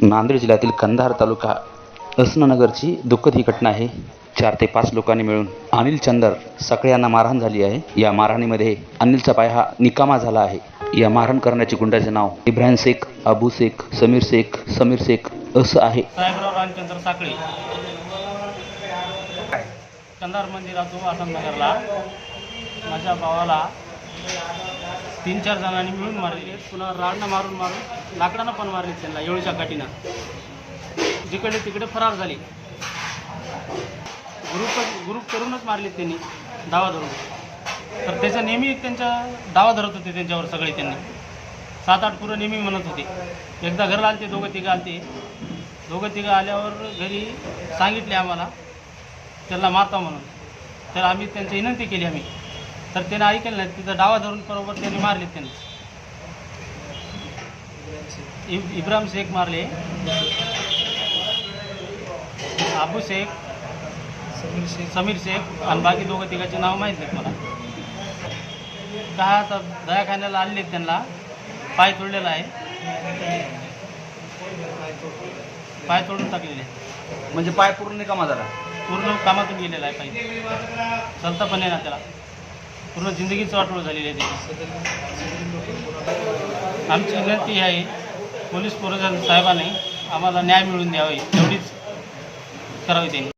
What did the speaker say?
नांदेड जिल्ह्यातील कंधार तालुका असननगरची दुःखद ही घटना आहे. चार ते पाच लोकांनी मिळून अनिल चंदर सकळे यांना मारहाण झाली आहे. या मारहाणीमध्ये अनिलचा पाय हा निकामा झाला आहे. या मारहाण करण्याचे गुंडाचे नाव इब्राहिम शेख अबू शेख समीर शेख समीर शेख असं आहे. साहेबराव रामचंद्र कंधार मंदिरातून माझ्या भावाला तीन चार जणांनी मिळून मारले पुन्हा राडनं मारून मारून लाकडानं पण मारले त्यांना येळूच्या काठीनं. जिकडे तिकडे फरार झाले. ग्रुप ग्रुप करूनच मारले त्यांनी दावा धरून. तर त्याचा नेहमी त्यांच्या दावा धरत होते त्यांच्यावर सगळे त्यांनी. सात आठ पुरं नेहमी म्हणत होते. एकदा घरला आलते दोघं तिघं आलते. दोघं तिघं आल्यावर घरी सांगितले आम्हाला त्यांना मारता म्हणून. तर आम्ही त्यांची विनंती केली आम्ही. तर त्याने ऐकलं नाही तिथं डावा धरून बरोबर त्यांनी मारले त्यांनी. इब इब्राहिम शेख मारले. अबू शेख समीर शेख. समीर शेख आणि बाकी दोघं तिघाचे नाव माहीत नाहीत मला. काय आता दवाखान्याला आणले त्यांना? पाय तोडलेला आहे. पाय तोडून टाकलेले. आहे. म्हणजे पाय पूर्ण निकामा झाला. पूर्ण कामातून गेलेला आहे पाहिजे चालता पण आहे ना त्याला. पूर्ण जिंदगीचं वाटोळ झालेली आहे त्याची आमची विनंती आहे पोलीस प्रशासन साहेबांनी आम्हाला न्याय मिळवून द्यावे एवढीच करावी त्यांनी.